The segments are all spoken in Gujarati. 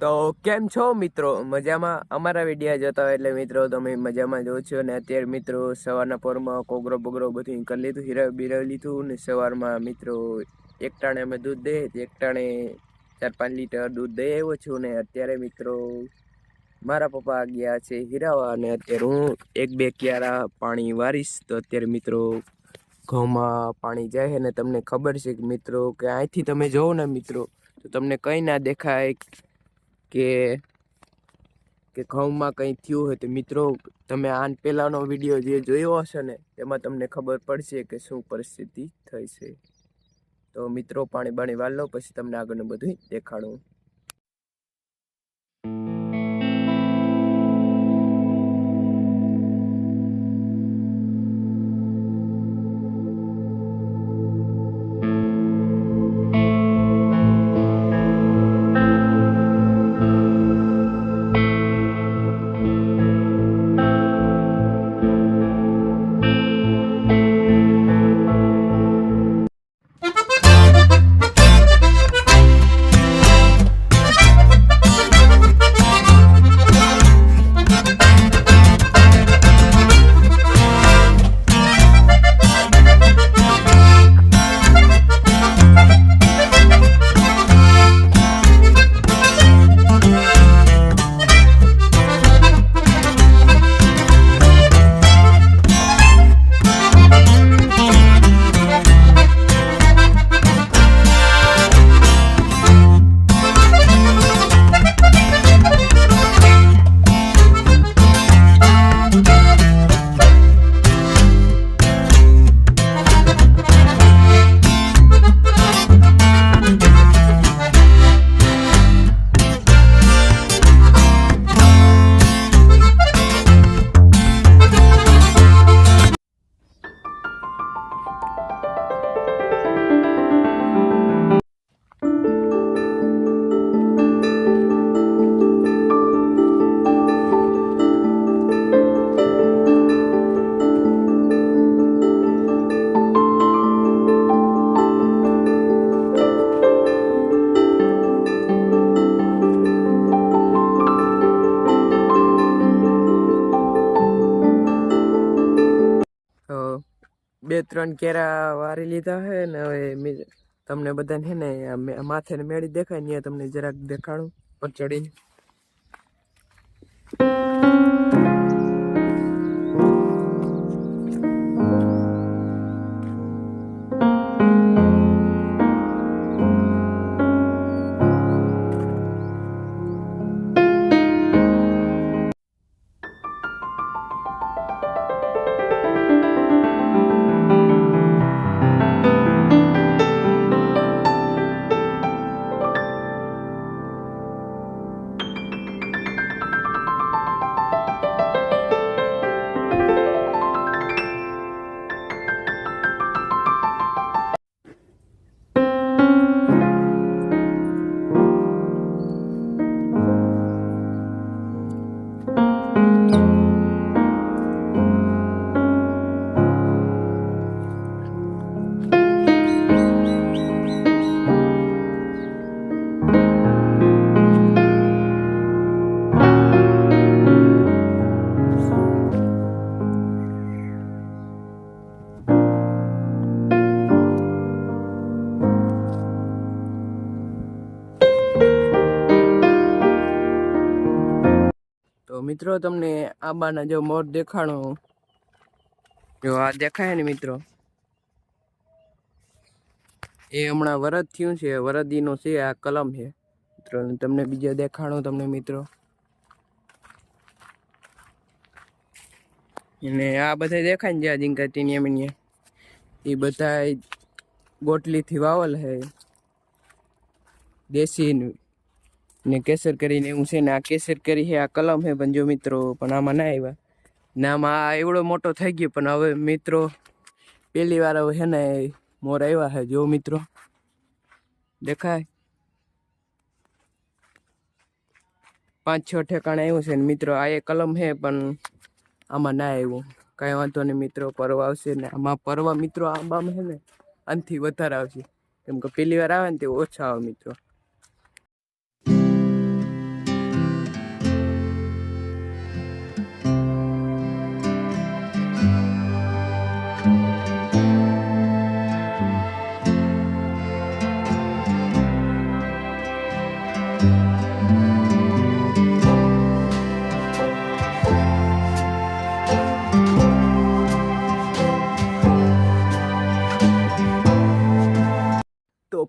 તો કેમ છો મિત્રો? મજામાં? અમારા વિડીયા જોતા હોય એટલે મિત્રો તમે મજામાં જો છો. ને અત્યારે મિત્રો સવારના પોરમાં કોગરો બગરો બધું કરી લીધું, હીરા બીરા લીધું ને સવારમાં મિત્રો એક ટાણે અમે દૂધ દઈએ એક ટાણે ચાર પાંચ લીટર દૂધ દઈ આવ્યો છું. ને અત્યારે મિત્રો મારા પપ્પા ગયા છે હીરાવા અને અત્યારે હું એક બે ક્યારા પાણી વારીશ. તો અત્યારે મિત્રો ઘઉંમાં પાણી જાય છે ને તમને ખબર છે કે મિત્રો કે અહીંથી તમે જોવો ને મિત્રો, તો તમને કંઈ ના દેખાય કે કે ઘઉંમાં કંઈ થયું હોય તો મિત્રો, તમે આન પહેલાંનો વીડિયો જે જોયો હશે ને, તેમાં તમને ખબર પડશે કે શું પરિસ્થિતિ થઈ છે. તો મિત્રો પાણી બાણી વાળ લો, પછી તમને આગળનું બધું દેખાડું. બે ત્રણ કેરા વારી લીધા છે ને હવે તમને બધાને છે ને માથે મેળી દેખાય ને તમને જરાક દેખાડું, પર ચડીને. મિત્રો, તમને આંબાના જો મોર દેખાણો. જો આ દેખાય ને મિત્રો. એ હમણાં વરદ થયું છે, વરદીનો છે, આ કલમ છે. મિત્રો તમને બીજા દેખાણો તમને મિત્રો. અને આ બધા દેખાય ને જ્યાં જીંકા ટીનિયા એ બધા ગોટલીથી વાવલ છે દેશી ને કેસર કરીને એવું છે ને આ કેસર કરી છે, આ કલમ છે પણ જો મિત્રો, પણ આમાં ના આવ્યા. ને આમાં આ એવડો મોટો થઈ ગયો, પણ હવે મિત્રો પહેલી વાર હવે છે ને મોર આવ્યા છે, જો મિત્રો. દેખાય? પાંચ છ ઠેકાણે આવ્યું છે ને મિત્રો, આ એ કલમ છે પણ આમાં ના આવ્યું. કાંઈ વાંધો નહીં મિત્રો, પરવા આવશે ને આમાં પરવા મિત્રો આંબામાં છે ને આનથી વધારે આવશે. કેમ કે પહેલી વાર આવે ને તે ઓછા આવે મિત્રો.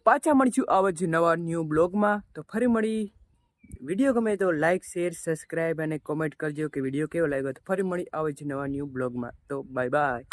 પાછા મળીશું આવા જ નવા ન્યૂ બ્લોગમાં તો ફરી મળી. વીડિયો ગમે તો લાઇક શેર સબસ્ક્રાઈબ અને કોમેન્ટ કરજો કે વીડિયો કેવો લાગ્યો. તો ફરી મળી આવે જ નવા ન્યૂ બ્લોગમાં તો બાય બાય